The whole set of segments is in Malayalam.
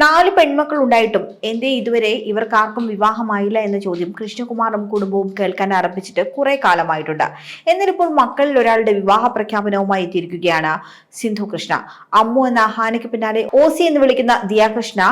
നാല് പെൺമക്കൾ ഉണ്ടായിട്ടും എന്തേ ഇതുവരെ ഇവർക്കാർക്കും വിവാഹമായില്ല എന്ന ചോദ്യം കൃഷ്ണകുമാറും കുടുംബവും കേൾക്കാൻ ആരംഭിച്ചിട്ട് കുറെ കാലമായിട്ടുണ്ട്. എന്നിരിപ്പോൾ മക്കളിൽ ഒരാളുടെ വിവാഹ പ്രഖ്യാപനവുമായി എത്തിയിരിക്കുകയാണ് സിന്ധു കൃഷ്ണ. അമ്മു എന്ന ഹാനയ്ക്ക് പിന്നാലെ ഓസി എന്ന് വിളിക്കുന്ന ദിയാകൃഷ്ണ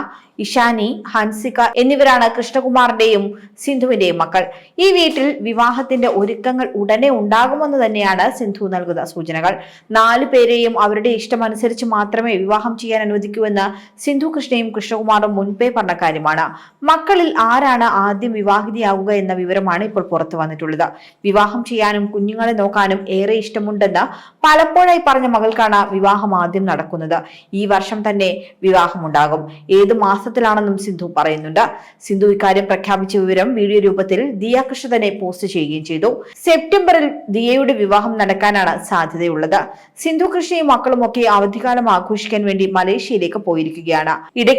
ഇഷാനി ഹൻസിക എന്നിവരാണ് കൃഷ്ണകുമാറിന്റെയും സിന്ധുവിന്റെയും മക്കൾ. ഈ വീട്ടിൽ വിവാഹത്തിന്റെ ഒരുക്കങ്ങൾ ഉടനെ ഉണ്ടാകുമെന്ന് തന്നെയാണ് സിന്ധു നൽകുന്ന സൂചനകൾ. നാലു പേരെയും അവരുടെ ഇഷ്ടമനുസരിച്ച് മാത്രമേ വിവാഹം ചെയ്യാൻ അനുവദിക്കൂ എന്ന് സിന്ധു കൃഷ്ണയും കൃഷ്ണകുമാറും മുൻപേ പറഞ്ഞ കാര്യമാണ്. മക്കളിൽ ആരാണ് ആദ്യം വിവാഹിതയാവുക എന്ന വിവരമാണ് ഇപ്പോൾ പുറത്തു വന്നിട്ടുള്ളത്. വിവാഹം ചെയ്യാനും കുഞ്ഞുങ്ങളെ നോക്കാനും ഏറെ ഇഷ്ടമുണ്ടെന്ന് പലപ്പോഴായി പറഞ്ഞ മകൾക്കാണ് വിവാഹം ആദ്യം നടക്കുന്നത്. ഈ വർഷം തന്നെ വിവാഹമുണ്ടാകും. ഏത് മാസത്തിലാണെന്നും സിന്ധു പറയുന്നുണ്ട്. സിന്ധു ഇക്കാര്യം പ്രഖ്യാപിച്ച വിവരം വീഡിയോ രൂപത്തിൽ ദിയ കൃഷ്ണ തന്നെ പോസ്റ്റ് ചെയ്യുകയും ചെയ്തു. സെപ്റ്റംബറിൽ ദിയയുടെ വിവാഹം നടക്കാനാണ് സാധ്യതയുള്ളത്. സിന്ധു കൃഷ്ണയും മക്കളും ഒക്കെ അവധിക്കാലം ആഘോഷിക്കാൻ വേണ്ടി മലേഷ്യയിലേക്ക് പോയിരിക്കുകയാണ്.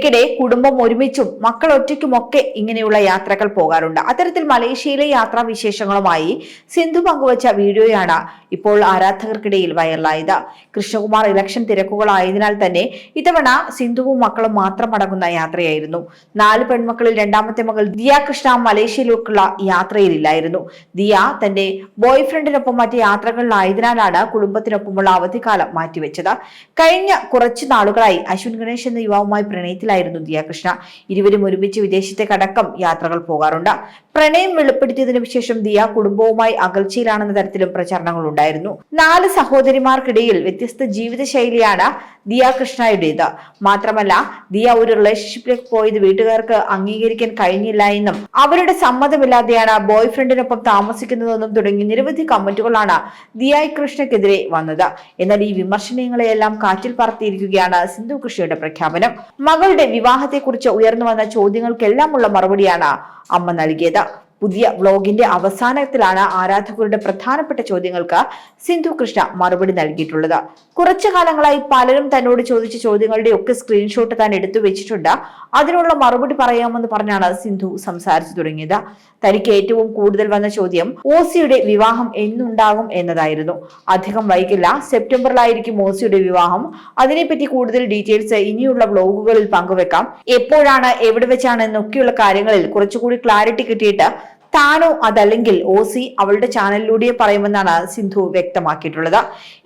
ഇടയ്ക്കിടെ കുടുംബം ഒരുമിച്ചും മക്കൾ ഒറ്റയ്ക്കുമൊക്കെ ഇങ്ങനെയുള്ള യാത്രകൾ പോകാറുണ്ട്. അത്തരത്തിൽ മലേഷ്യയിലെ യാത്രാ വിശേഷങ്ങളുമായി സിന്ധു പങ്കുവച്ച വീഡിയോയാണ് ഇപ്പോൾ ആരാധകർക്കിടയിൽ വൈറലായത്. കൃഷ്ണകുമാർ ഇലക്ഷൻ തിരക്കുകളായതിനാൽ തന്നെ ഇത്തവണ സിന്ധുവും മക്കളും മാത്രം അടങ്ങുന്ന യാത്രയായിരുന്നു. നാല് പെൺമക്കളിൽ രണ്ടാമത്തെ മകൾ ദിയ കൃഷ്ണ മലേഷ്യയിലേക്കുള്ള യാത്രയിലില്ലായിരുന്നു. ദിയ തന്റെ ബോയ് ഫ്രണ്ടിനൊപ്പം മറ്റ് യാത്രകളിലായതിനാലാണ് കുടുംബത്തിനൊപ്പമുള്ള അവധിക്കാലം മാറ്റിവെച്ചത്. കഴിഞ്ഞ കുറച്ചു നാളുകളായി അശ്വിൻ ഗണേശ് എന്ന യുവാവുമായി പ്രണയത്തിലായിരുന്നു. ദിയ കൃഷ്ണ ഇരുവരും ഒരുമിച്ച് വിദേശത്തേക്കടക്കം യാത്രകൾ പോകാറുണ്ട്. പ്രണയം വെളിപ്പെടുത്തിയതിനു ശേഷം ദിയ കുടുംബവുമായി അകൽച്ചയിലാണെന്ന തരത്തിലും പ്രചാരണങ്ങൾ ഉണ്ടായിരുന്നു നാല് സഹോദരിമാർക്കിടയിൽ വ്യത്യസ്ത ജീവിതശൈലിയാണ് ദിയ കൃഷ്ണയുടേത് മാത്രമല്ല ദിയ ഒരു റിലേഷൻഷിപ്പിലേക്ക് പോയത് വീട്ടുകാർക്ക് അംഗീകരിക്കാൻ കഴിഞ്ഞില്ല എന്നും അവരുടെ സമ്മതമില്ലാതെയാണ് ബോയ് ഫ്രണ്ടിനൊപ്പം താമസിക്കുന്നതെന്നും തുടങ്ങി നിരവധി കമന്റുകളാണ് ദിയായ് കൃഷ്ണക്കെതിരെ വന്നത്. എന്നാൽ ഈ വിമർശനങ്ങളെയെല്ലാം കാറ്റിൽ പറത്തിയിരിക്കുകയാണ് സിന്ധു കൃഷിയുടെ പ്രഖ്യാപനം. മകളുടെ വിവാഹത്തെക്കുറിച്ച് ഉയർന്നു വന്ന ചോദ്യങ്ങൾക്കെല്ലാമുള്ള മറുപടിയാണ് അമ്മ നൽകിയത്. പുതിയ വ്ലോഗിന്റെ അവസാനത്തിലാണ് ആരാധകരുടെ പ്രധാനപ്പെട്ട ചോദ്യങ്ങൾക്ക് സിന്ധു കൃഷ്ണ മറുപടി നൽകിയിട്ടുള്ളത്. കുറച്ചു കാലങ്ങളായി പലരും തന്നോട് ചോദിച്ച ചോദ്യങ്ങളുടെ ഒക്കെ സ്ക്രീൻഷോട്ട് താൻ എടുത്തു വെച്ചിട്ടുണ്ട്. അതിനുള്ള മറുപടി പറയാമെന്ന് പറഞ്ഞാണ് സിന്ധു സംസാരിച്ചു തുടങ്ങിയത്. തനിക്ക് ഏറ്റവും കൂടുതൽ വന്ന ചോദ്യം ഓസിയുടെ വിവാഹം എന്നുണ്ടാകും എന്നതായിരുന്നു. അധികം വൈകില്ല സെപ്റ്റംബറിലായിരിക്കും ഓസിയുടെ വിവാഹം. അതിനെപ്പറ്റി കൂടുതൽ ഡീറ്റെയിൽസ് ഇനിയുള്ള വ്ലോഗുകളിൽ പങ്കുവെക്കാം. എപ്പോഴാണ് എവിടെ വെച്ചാണ് എന്നൊക്കെയുള്ള കാര്യങ്ങളിൽ കുറച്ചുകൂടി ക്ലാരിറ്റി കിട്ടിയിട്ട് താനോ അതല്ലെങ്കിൽ ഓസി അവളുടെ ചാനലിലൂടെ പറയുമെന്നാണ് സിന്ധു വ്യക്തമാക്കിയിട്ടുള്ളത്.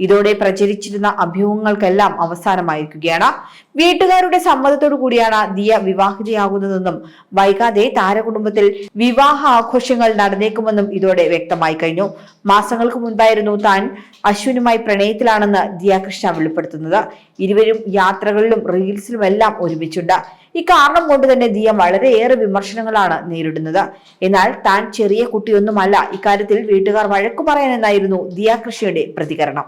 ഇതോടെ പ്രചരിച്ചിരുന്ന അഭ്യൂഹങ്ങൾക്കെല്ലാം അവസാനമായിരിക്കുകയാണ്. വീട്ടുകാരുടെ സമ്മതത്തോടു കൂടിയാണ് ദിയ വിവാഹിതയാകുന്നതെന്നും വൈകാതെ താരകുടുംബത്തിൽ വിവാഹ ആഘോഷങ്ങൾ നടന്നേക്കുമെന്നും ഇതോടെ വ്യക്തമായി കഴിഞ്ഞു. മാസങ്ങൾക്ക് മുൻപായിരുന്നു താൻ അശ്വിനുമായി പ്രണയത്തിലാണെന്ന് ദിയ കൃഷ്ണ വെളിപ്പെടുത്തുന്നത്. ഇരുവരും യാത്രകളിലും റീൽസിലുമെല്ലാം ഒരുമിച്ചുണ്ട്. ഇക്കാരണം കൊണ്ട് തന്നെ ദിയ വളരെയേറെ വിമർശനങ്ങളാണ് നേരിടുന്നത്. എന്നാൽ താൻ ചെറിയ കുട്ടിയൊന്നുമല്ല. ഇക്കാര്യത്തിൽ വീട്ടുകാർ വഴക്കു പറയാനെന്നായിരുന്നു ദിയ കൃഷിയുടെ പ്രതികരണം.